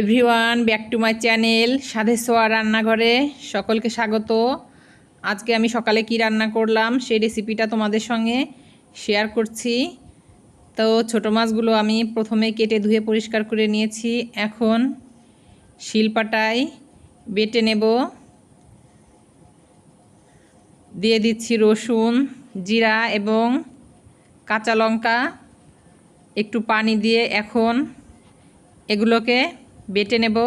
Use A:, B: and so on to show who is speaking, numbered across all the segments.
A: Everyone back to my channel সাধে সোয়া রান্নাঘরে সকলকে স্বাগত। আজকে আমি সকালে কি রান্না করলাম, সেই রেসিপিটা তোমাদের সঙ্গে শেয়ার করছি। তো ছোটো মাছগুলো আমি প্রথমে কেটে ধুয়ে পরিষ্কার করে নিয়েছি। এখন শিলপাটায় বেটে নেব। দিয়ে দিচ্ছি রসুন, জিরা এবং কাঁচা লঙ্কা। একটু পানি দিয়ে এখন এগুলোকে বেটে নেব।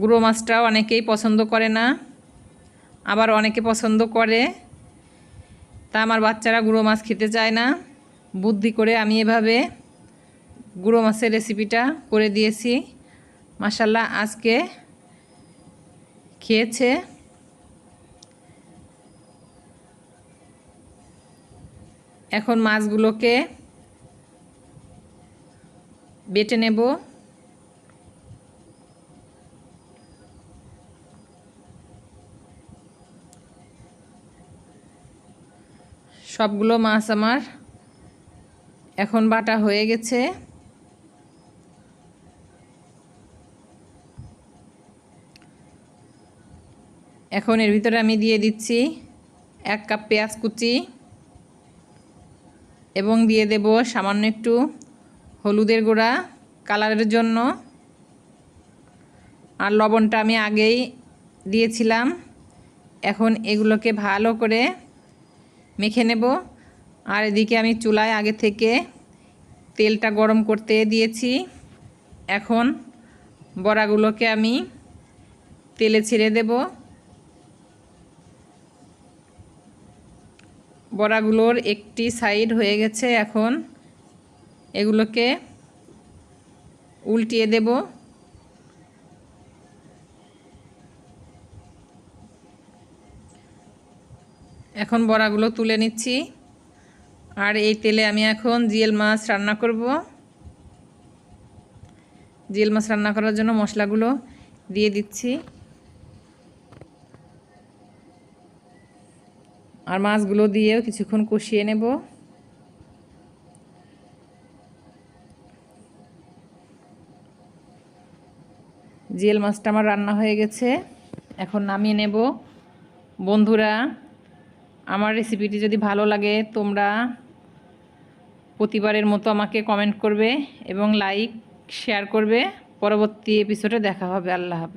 A: গুঁড়ো মাছটাও অনেকেই পছন্দ করে না, আবার অনেকে পছন্দ করে। তা আমার বাচ্চারা গুঁড়ো মাছ খেতে চায় না। বুদ্ধি করে আমি এভাবে গুঁড়ো মাছের রেসিপিটা করে দিয়েছি। মাসাল্লাহ আজকে খেয়েছে। এখন মাছগুলোকে বেটে নেব। সবগুলো মাছ আমার এখন বাটা হয়ে গেছে। এখন এর ভিতরে আমি দিয়ে দিচ্ছি এক কাপ পেঁয়াজ কুচি এবং দিয়ে দেব সামান্য একটু হলুদের গুঁড়া, কালারের জন্য। আর লবণটা আমি আগেই দিয়েছিলাম। এখন এগুলোকে ভালো করে মেখে নেব। আর এদিকে আমি চুলায় আগে থেকে তেলটা গরম করতে দিয়েছি। এখন বড়াগুলোকে আমি তেলে ছেড়ে দেব। বড়াগুলোর একটি সাইড হয়ে গেছে এখন। এগুলোকে উল্টিয়ে দেব। এখন বড়াগুলো তুলে নিচ্ছি। আর এই তেলে আমি এখন জিয়েল মাছ রান্না করব। জিয়েল মাছ রান্না করার জন্য মশলাগুলো দিয়ে দিচ্ছি। আর মাছগুলো দিয়েও কিছুক্ষণ কষিয়ে নেব। জিয়েল মাছটা আমার রান্না হয়ে গেছে। এখন নামিয়ে নেব। বন্ধুরা, আমার রেসিপিটি যদি ভালো লাগে, তোমরা প্রতিবারের মতো আমাকে কমেন্ট করবে এবং লাইক শেয়ার করবে। পরবর্তী এপিসোডে দেখা হবে। আল্লাহ হাফেজ।